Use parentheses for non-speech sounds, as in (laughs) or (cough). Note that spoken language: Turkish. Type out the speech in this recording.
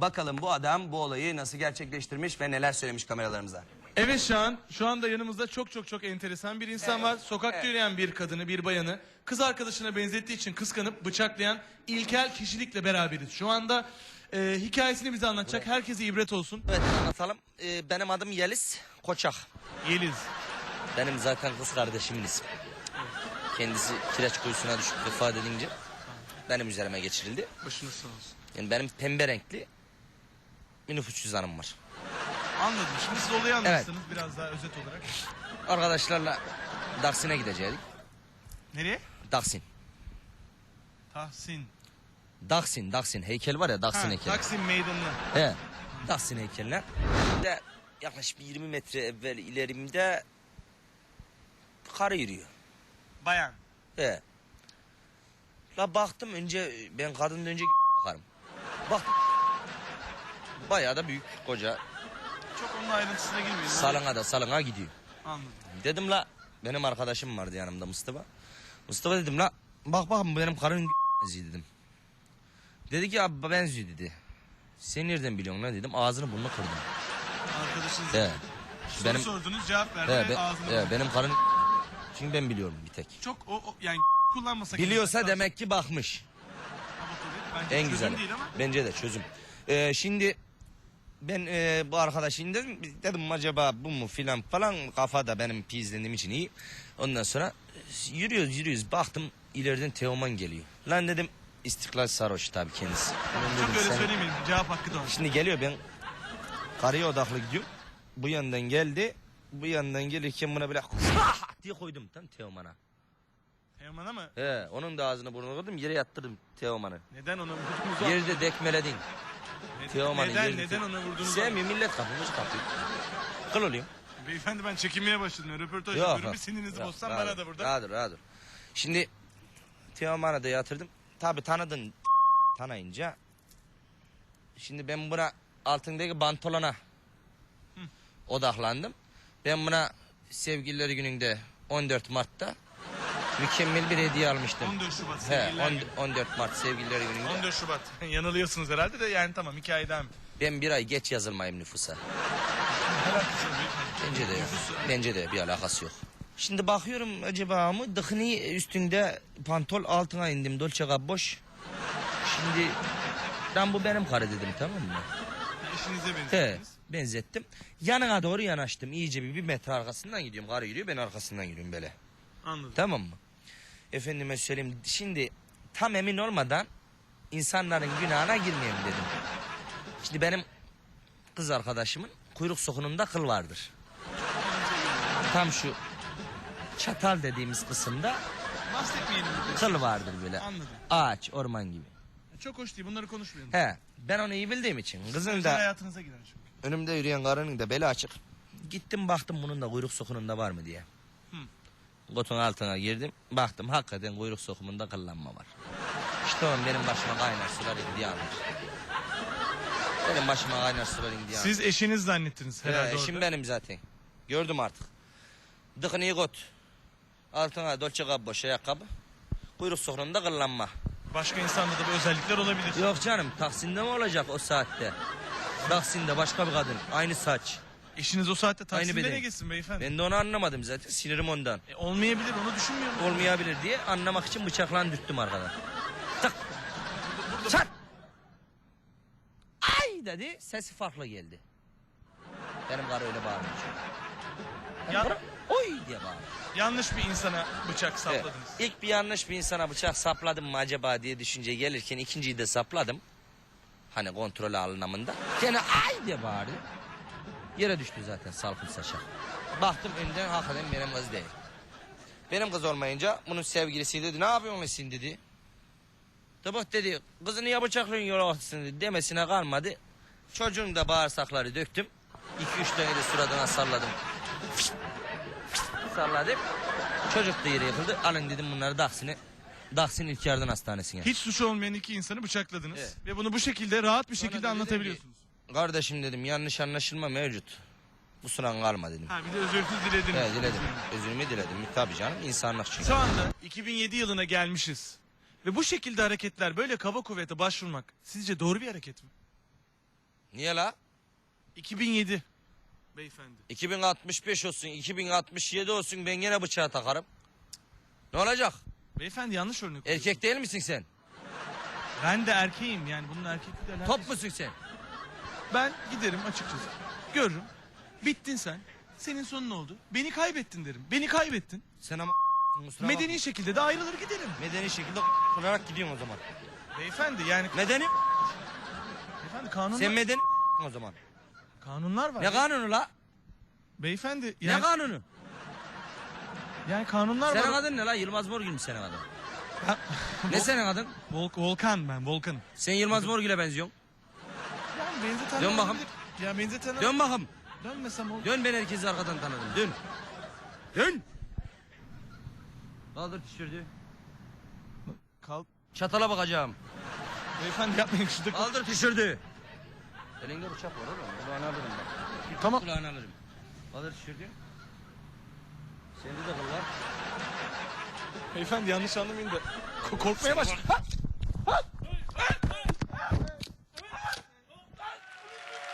Bakalım bu adam bu olayı nasıl gerçekleştirmiş ve neler söylemiş kameralarımıza. Evet Şahan, şu anda yanımızda çok çok çok enteresan bir insan var. Sokakta evet. yürüyen bir kadını, bir bayanı kız arkadaşına benzettiği için kıskanıp bıçaklayan ilkel kişilikle beraberiz. Şu anda e, hikayesini bize anlatacak. Herkese ibret olsun. Evet anlatalım. Ee, benim adım Yeliz Koçak. Yeliz. Benim zaten kız kardeşimin ismi. Kendisi kireç kuyusuna düşüp vefat edince benim üzerime geçirildi. Başınız sağ olsun. Yani benim pembe renkli bir nüfus cüzdanım var. Anladım. Şimdi siz olayı anlatsınız biraz daha özet olarak. Arkadaşlarla Daksin'e gidecektik. Nereye? Daksin. Tahsin. Daksin, Daksin heykel var ya Daksin Ha, heykeli. Taksim Meydanı'na. He. Daksin heykeline. De yaklaşık bir 20 metre evvel ilerimde karı yürüyor. Bayan. He. La baktım önce ben kadından önce (laughs) bakarım. Bak. Bayağı da büyük koca. Çok onun ayrıntısına girmeyin. Salına da salına gidiyor. Anladım. Dedim la benim arkadaşım vardı yanımda Mustafa. Mustafa dedim la bak bak benim karın benziyor dedim. Dedi ki abi benziyor dedi. Sen nereden biliyorsun lan dedim ağzını burnunu kırdım. Arkadaşınız. He. Soru Benim, sordunuz cevap verdi he, ve be- ağzını he, benim karın çünkü ben biliyorum bir tek. Çok o, o yani kullanmasak. Biliyorsa demek ki bakmış. Bence En çözüm güzeli. değil ama. Bence de çözüm. Ee, şimdi ben e, bu arkadaşın dedim, dedim acaba bu mu filan falan kafada benim pizlendiğim için iyi. Ondan sonra yürüyoruz yürüyoruz baktım ileriden Teoman geliyor. Lan dedim İstiklal Sarhoş tabii kendisi. Ben Çok dedim, öyle sen- söylemeyin. Cevap hakkı da var. Şimdi geliyor ben karıya odaklı gidiyorum. Bu yandan geldi. Bu yandan gelirken buna böyle diye koydum tam Teoman'a. Teoman'a mı? He, onun da ağzını burnunu kırdım yere yattırdım Teoman'ı. Neden vurdunuz? Yerde dekmeledin. Neden, Teoman'ı neden, yerde- neden ona vurdunuz? Sevmiyor millet kapılmış kapıyor. Kıl olayım. Beyefendi ben çekinmeye başladım. Röportaj yapıyorum. Bir sinirinizi Yok, bozsam rahat bana da burada. Rahat dur, rahat dur. Şimdi Teoman'a da yatırdım. Tabi tanıdın (laughs) tanıyınca. Şimdi ben buna altındaki pantolona odaklandım. Ben buna sevgililer gününde 14 Mart'ta mükemmel bir hediye almıştım. 14 Şubat He, sevgililer on- günü. 14 Mart sevgililer gününde. 14 Şubat. (laughs) Yanılıyorsunuz herhalde de yani tamam hikayeden. Ben bir ay geç yazılmayayım nüfusa. Alakası (laughs) yok. Bence de. Bence de bir alakası yok. Şimdi bakıyorum acaba mı dıkni üstünde pantol altına indim Dolce boş. Şimdi ben bu benim karı dedim tamam mı? İşinize He, benziyorsunuz. benzettim. Yanına doğru yanaştım. İyice bir, bir metre arkasından gidiyorum. Karı yürüyor ben arkasından gidiyorum böyle. Anladım. Tamam mı? Efendime söyleyeyim şimdi tam emin olmadan insanların günahına girmeyeyim dedim. Şimdi benim kız arkadaşımın kuyruk sokununda kıl vardır. Tam şu çatal dediğimiz kısımda Bahsetmeyelim kıl vardır böyle. Anladım. Ağaç, orman gibi. Çok hoş değil bunları konuşmayalım. He, ben onu iyi bildiğim için kızın Özel da hayatınıza girer çünkü. önümde yürüyen karının da beli açık. Gittim baktım bunun da kuyruk sokununda var mı diye. Kotun altına girdim. Baktım hakikaten kuyruk sokumunda kıllanma var. İşte o an benim başıma kaynar sular indi yanmış. Benim başıma kaynar sular indi yanmış. Siz eşiniz zannettiniz herhalde He, orada. eşim benim zaten. Gördüm artık. Dıkını kot. Altına dolce boş ayakkabı. Kuyruk sokununda kıllanma. Başka insanda da bu özellikler olabilir. Yok canım Taksim'de mi olacak o saatte? Taksim'de başka bir kadın. Aynı saç. Eşiniz o saatte beden. ne geçsin beyefendi? Ben de onu anlamadım zaten. Sinirim ondan. E, olmayabilir onu düşünmüyor musun? Olmayabilir diye anlamak için bıçakla dürttüm arkadan. Tak. Çat. Ay dedi. Sesi farklı geldi. Benim karı öyle bağırmış. Ben Ya- Oy diye bağırmış. Yanlış bir insana bıçak Evet. sapladınız. İlk bir yanlış bir insana bıçak sapladım mı acaba diye düşünce gelirken ikinciyi de sapladım. Hani kontrol alınamında. Gene ay diye bağırdı. Yere düştü zaten salkım saçak. Baktım önden hakikaten benim kız değil. Benim kız olmayınca bunun sevgilisi dedi ne yapıyorsun sen dedi. Tabak dedi kızını ya bıçaklıyorsun yol ortasında dedi. demesine kalmadı. Çocuğun da bağırsakları döktüm. İki üç tane de suratına salladım. Salladım. Çocuk da yere yıkıldı. Alın dedim bunları Daksin'e. Daksin İlk Yardım Hastanesi'ne. Hiç suçu olmayan iki insanı bıçakladınız. Evet. Ve bunu bu şekilde rahat bir Sonra şekilde da dedim anlatabiliyorsunuz. Kardeşim dedim yanlış anlaşılma mevcut. Bu sıran kalma dedim. Ha bir de özürsüz dilediniz. Evet diledim. Özürümü diledim. Tabii canım insanlık çünkü. Şu anda 2007 yılına gelmişiz. Ve bu şekilde hareketler böyle kaba kuvvete başvurmak sizce doğru bir hareket mi? Niye la? 2007. Beyefendi. 2065 olsun, 2067 olsun ben gene bıçağı takarım. Ne olacak? Beyefendi yanlış örnek. Erkek değil misin sen? Ben de erkeğim yani bunun erkeklikle alakası. Top musun sen? Ben giderim açıkçası. Görürüm. Bittin sen. Senin sonun oldu. Beni kaybettin derim. Beni kaybettin. Sen ama kusura bakma. Medeni şekilde de ayrılır giderim. Medeni şekilde olarak gidiyorsun o zaman. Beyefendi yani Medeni? beyefendi kanunlar, Sen medeni o zaman. kanunlar var. Ne kanunu la? Beyefendi Ne yani, kanunu? yani kanunlar Senin var. adın ne la? Yılmaz Morgül mü senin adın? ne senin adın? Volk, Volkan ben Volkan. Sen Yılmaz Morgül'e benziyorsun. Benzeten Dön olabilir. Ya benzeten Dön bakalım. Dönmesem olur. Dön ben herkesi arkadan tanıdım. Dön. Dön. Kaldır tişörtü. Kalk. Çatala bakacağım. Beyefendi yapmayın şurada. Kaldır tişörtü. Elinde bıçak var oğlum. Kulağını alırım bak. Tamam. Kulağını alırım. Kaldır tişörtü. Sende de kıl var. Beyefendi yanlış anlamayın da. Ko- korkmaya baş. Ha!